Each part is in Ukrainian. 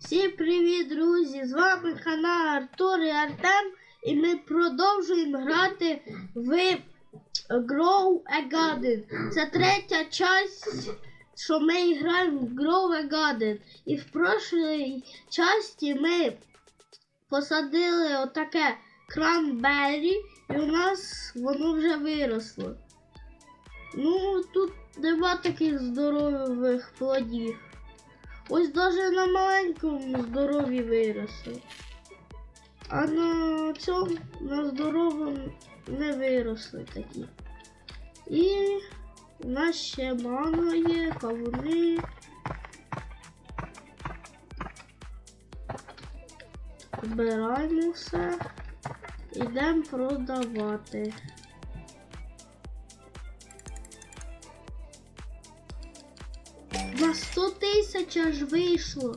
Всім привіт, друзі! З вами канал Артур і Артем, і ми продовжуємо грати в Grow a Garden. Це третя часть, що ми граємо в Grow a Garden. І в прошлій часті ми посадили отаке кранбері, і у нас воно вже виросло. Ну, тут нема таких здорових плодів. Ось даже на маленькому здорові виросли. А на цьому на здоровому не виросли такі. І у нас ще манго є, кавуни. Збираємо все. Йдемо продавати. 100 тисяч аж вийшло.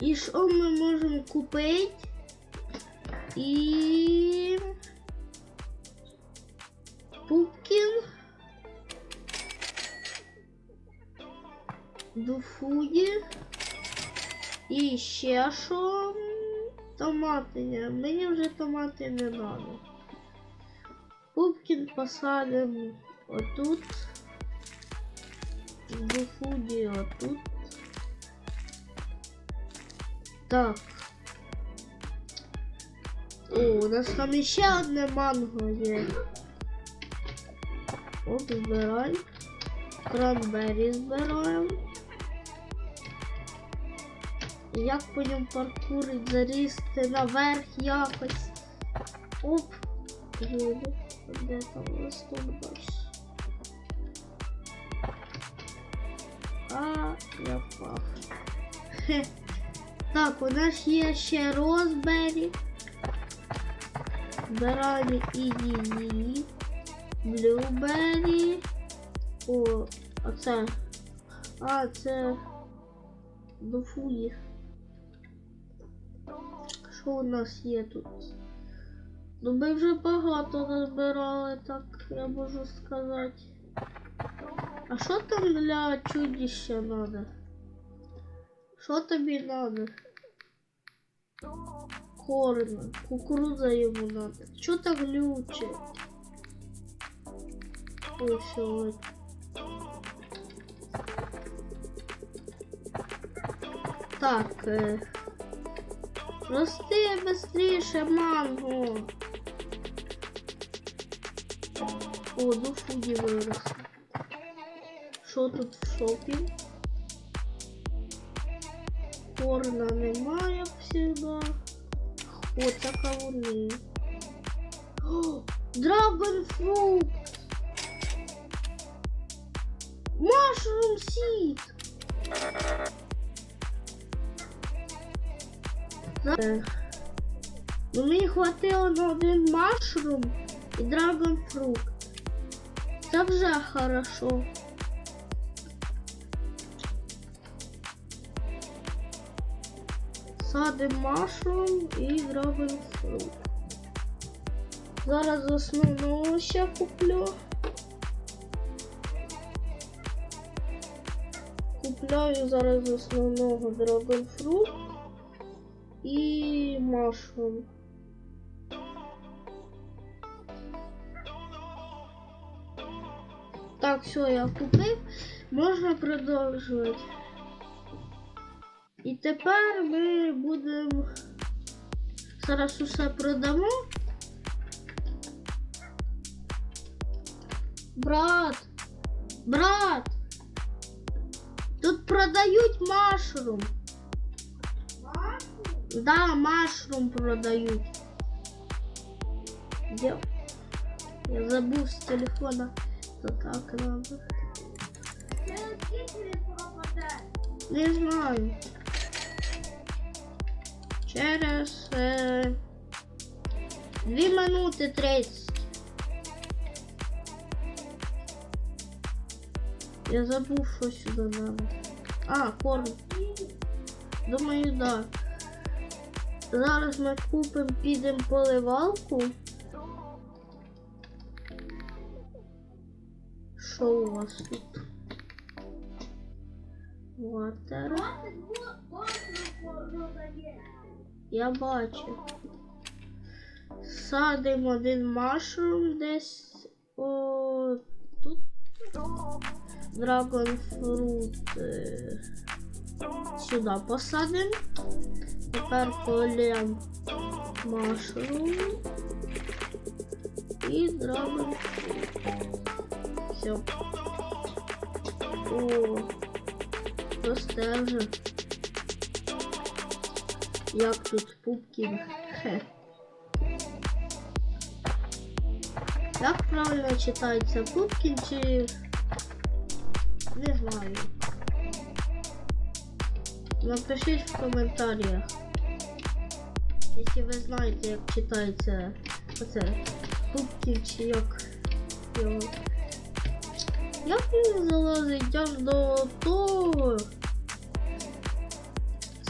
І що ми можемо купити? І. Пупкін. Дуфуді. І ще що? Томати. Мені вже томати не треба. Пупкін посадимо отут. Буфуді отут. Так. О, у нас там ще одне манго є. Оп, збирай. Кранбері збираємо. Як по паркурить, залізти наверх якось. Оп. Де там листок бачиш? А, я впав. Так, у нас є ще розбері. Збираємо і її. Блюбері. О, а це. А, це дофуї. Що у нас є тут? Ну ми вже багато назбирали, так я можу сказати. А що там для чудища надо? Що тобі надо? Корм, кукуруза йому надо. Що так глючить? Ой, все, ой. Так, е... рости быстріше, манго. О, до фуді виросли. Що тут в шопі? Корна немає всегда. О, це кавуни. О, Драгон фрукт! Mushroom seed! Е, Ну, мені хватило на один машрум і драгон фрукт. Це вже хорошо. Садим машрум і драгон фрукт. Зараз з основного ще куплю. Купляю зараз основного драгон фрукт і машрум. Так, все, я купив. Можна продовжувати. І тепер ми будемо зараз усе продамо. Брат, брат, тут продають машрум. Да, машрум продають. Где? Я забыл с телефона. То так надо. Не знаю. Через е, 2 минути 30. Я забув, що сюди надо. А, корм. Думаю, да. Зараз ми купимо, підемо поливалку. Що у вас тут? Water. Я бачу. Садимо один машрум десь о, тут. Драгон фрут е, сюди посадимо. Тепер полємо машрум і драгон фрут. Все. О, вже. Як тут пупкін? Як правильно читається Пупкін чи не знаю. Напишіть в коментарях. Якщо ви знаєте, як читається оце Пупкін чи як його. Як він залазить аж до того?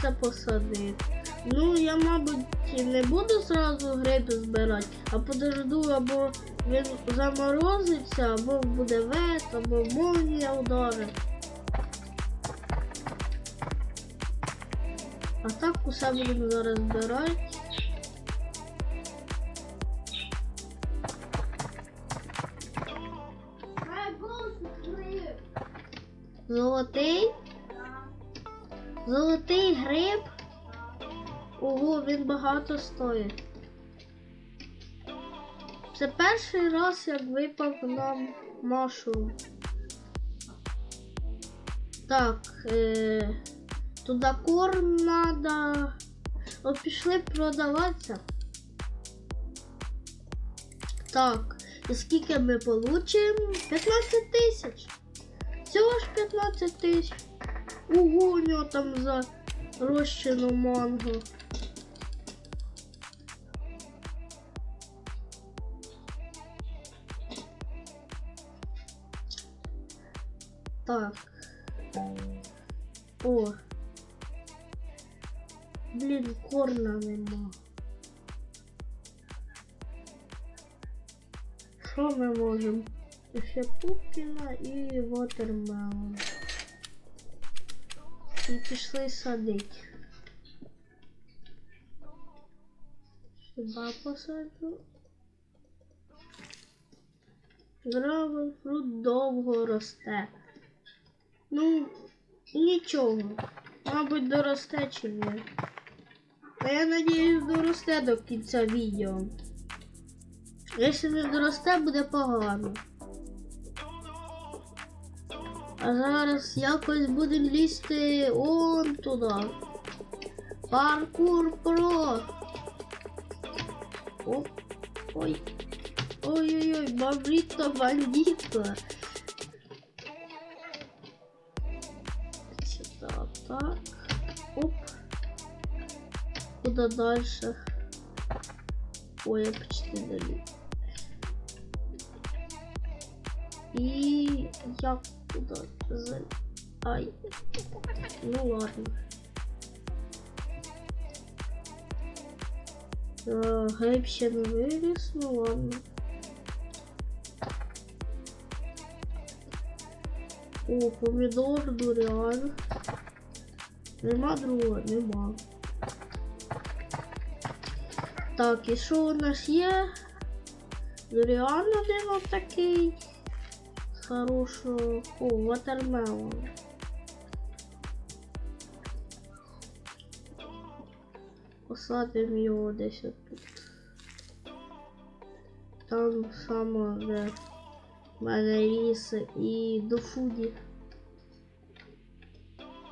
Це посадити. Ну, я, мабуть, не буду зразу гриби збирати, а подожду, або він заморозиться, або буде вет, або молнія ударить. А так усе будемо зараз збирати. Багато стоїть. Це перший раз, як випав нам машу. Так, е, туди корм надо. От пішли продаватися. Так, і скільки ми получимо? 15 тисяч. Всього ж 15 тисяч. Ого, у нього там за розчину манго. Так. О. Блін, корна нема. Що ми можемо? Ще Пупкіна і Вотермелон. І пішли садити. Сюди посаджу. Драгон фрут довго росте. Ну, нічого. Мабуть, доросте чи ні. А я надіюсь, доросте до кінця відео. Якщо не доросте, буде погано. А зараз якось будемо лізти он туди. Паркур про. О, ой. Ой-ой-ой, бабрито бандито. так. Оп. Куда дальше? Ой, я почти дали. И я куда за... Ай. Ну ладно. А, Гриб ще не виріс, ну ладно. О, помідор, дуріан. Нема другого, нема. Так, і що у нас є? Дуріан один от такий. Хорошого. О, ватермелон. Посадимо його десь отут. Там саме де мене ріс і до фуді.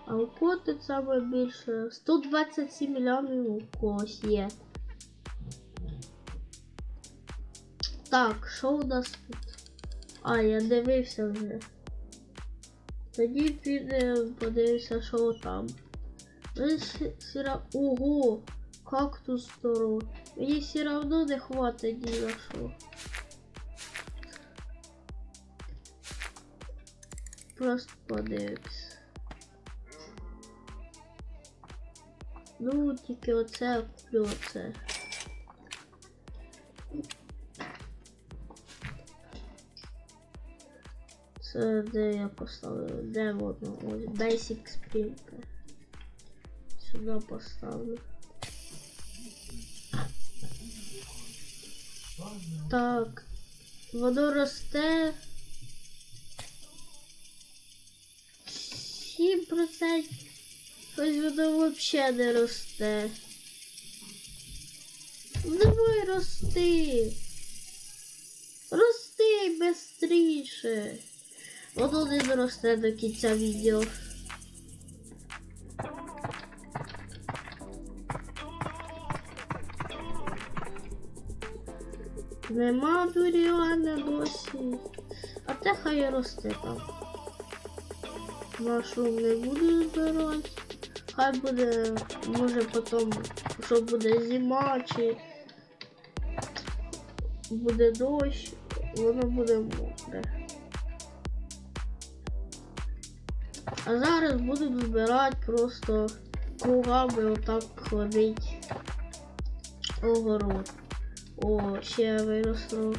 А коти саме більше 127 мільйонів у когось є. Так, що у нас тут? А, я дивився вже. Тоді підемо подивимося, що там. Сіра... Ого! Кактус здоровий. Мені все равно не хватить ні на що. Просто подивимось. Ну, тільки оце куплю оце. Це де я поставив? Де воно? Ось Basic Sprinter. Сюди поставлю. Так. Воно росте. 7%. Ось воно взагалі не росте. Давай рости. Рости бистріше. Воно не зросте до кінця відео. Нема дуріана досі. А те хай росте там. Машу не буду збирати. Хай буде, може потім, що буде зима чи буде дощ, воно буде мокре. А зараз будемо збирати просто кругами отак ходить огород. О, ще виросло,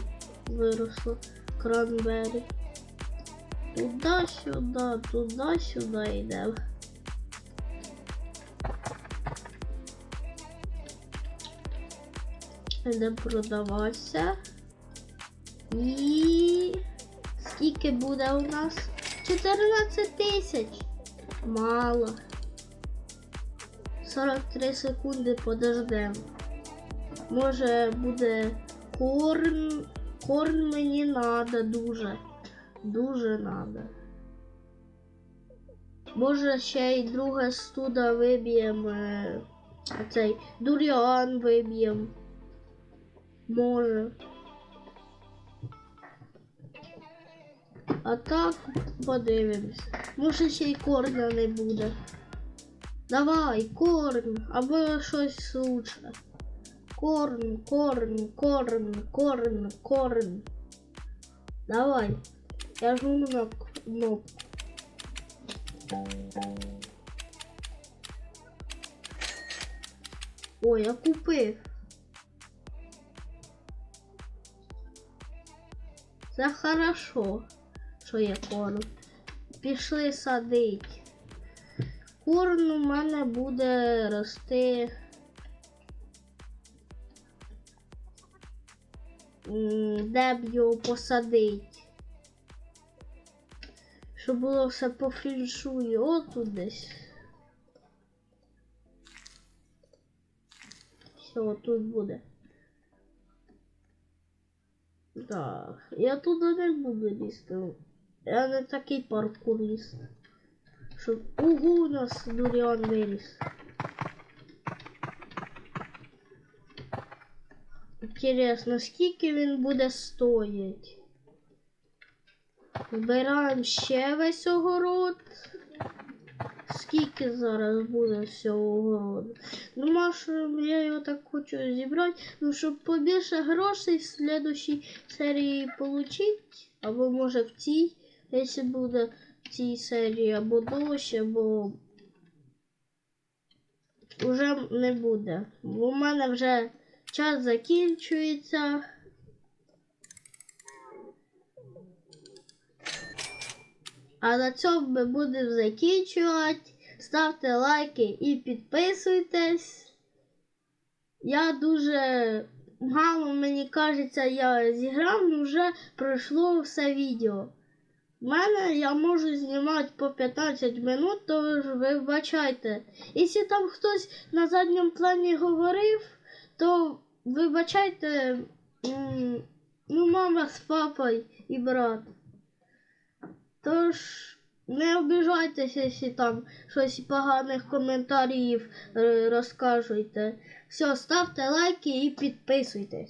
виросло кранбері. Туди-сюди, туди-сюди йдемо. Йдемо продаватися. І скільки буде у нас? 14 тисяч. Мало. 43 секунди подождемо. Може буде корм. Корм мені надо дуже. Дуже надо. Може ще й друге студа виб'ємо. е, Цей дуріан виб'ємо. Може. А так подивимось. Може ще й корня не буде. Давай, корм, або щось лучше. Корм, корм, корм, корм, корм. Давай. Я жму на кнопку. Ой, я купив. Це хорошо, що є корм. Пішли садить. Корм у мене буде рости. Де б його посадить? Щоб було все по фіншую. Отут десь. Все, тут буде. Так, я туди не буду лізти. Я не такий паркурист. Щоб... Ого, у нас дуріан виріс. Інтересно, скільки він буде стоїть? Збираємо ще весь огород. Скільки зараз буде всього огороду? Ну, Машу, я його так хочу зібрати, ну, щоб побільше грошей в слідущій серії отримати. Або може в цій, якщо буде в цій серії, або дощ, або вже не буде. Бо у мене вже час закінчується. А на цьому ми будемо закінчувати. Ставте лайки і підписуйтесь. Я дуже мало, мені кажеться, я зіграв, але вже пройшло все відео. У мене я можу знімати по 15 минут, то ж вибачайте. Якщо там хтось на задньому плані говорив, то вибачайте, ну, мама з папою і брат. Тож не обіжайтеся, якщо там щось поганих коментарів розкажуйте. розкажете. Все, ставте лайки і підписуйтесь.